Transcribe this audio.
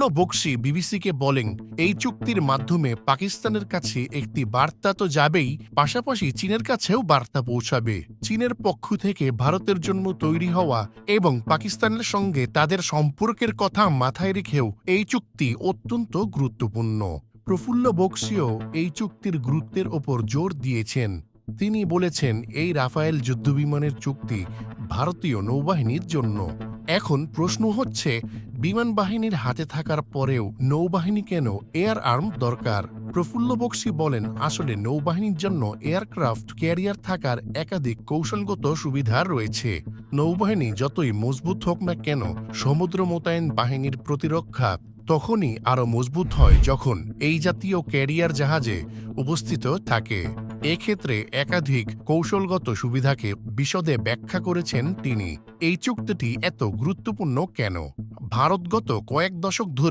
প্রফুল্ল বক্সি বিবিসিকে বলেন, এই চুক্তির মাধ্যমে পাকিস্তানের কাছে একটি বার্তা তো যাবেই, পাশাপাশি চীনের কাছেও বার্তা পৌঁছাবে। চীনের পক্ষ থেকে ভারতের জন্য তৈরি হওয়া এবং পাকিস্তানের সঙ্গে তাদের সম্পর্কের কথা মাথায় রেখেও এই চুক্তি অত্যন্ত গুরুত্বপূর্ণ। প্রফুল্ল বক্সিও এই চুক্তির গুরুত্বের ওপর জোর দিয়েছেন। তিনি বলেছেন, এই রাফায়েল যুদ্ধবিমানের চুক্তি ভারতীয় নৌবাহিনীর জন্য। এখন প্রশ্ন হচ্ছে, বিমান বাহিনীর হাতে থাকার পরেও নৌবাহিনী কেন এয়ার আর্ম দরকার? প্রফুল্ল বক্সি বলেন, আসলে নৌবাহিনীর জন্য এয়ারক্রাফট ক্যারিয়ার থাকার একাধিক কৌশলগত সুবিধা রয়েছে। নৌবাহিনী যতই মজবুত হোক না কেন, সমুদ্র মোতায়েন বাহিনীর প্রতিরক্ষা তখনই আরও মজবুত হয় যখন এই জাতীয় ক্যারিয়ার জাহাজে উপস্থিত থাকে। এক্ষেত্রে একাধিক কৌশলগত সুবিধাকে বিশদে ব্যাখ্যা করেছেন তিনি। এই চুক্তিটি এত গুরুত্বপূর্ণ কেন? ভারতগত কয়েক দশক ধরে